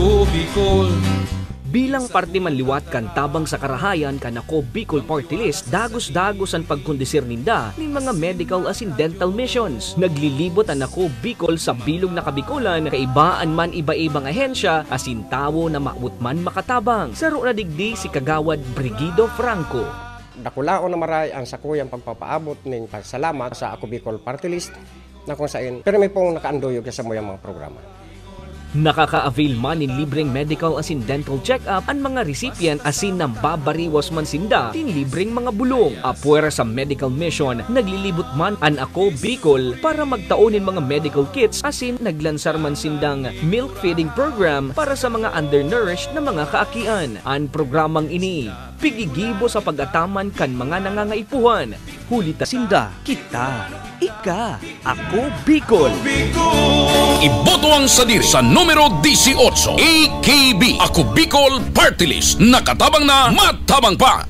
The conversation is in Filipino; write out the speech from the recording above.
Ako Bicol Bilang parte manliwat kan tabang sa karahayan kan ako Bicol Party List, dagos-dagos ang pagkondisir ninda ng mga medical as in dental missions. Naglilibot ang ako Bicol sa bilog na kabikulan, kaibaan man iba-ibang ahensya, asin tawo na mautman makatabang. Saro na digdi si Kagawad Brigido Franco. Dakulao na maray ang sakuyang pagpapaabot ng pasalamat sa Ako Bicol Party List na kung saan pero may pong nakaanduyog sa mga mga programa. Nakaka-avail man in libreng medical as in dental check-up ang mga recipient asin ng babariwas man sinda tin libreng mga bulong. Apuera sa medical mission, naglilibot man an ako Bicol para magtaonin mga medical kits asin naglansar man sindang milk feeding program para sa mga undernourished na mga kaakian. Ang programang ini, pigigibo sa pag-ataman kan mga nangangaipuhan. Hulita sinda, kita, ika, ako Bicol. Iboto ang sadir sa numero 18. AKB. Ako Bicol Party List. Nakatabang na, matabang pa.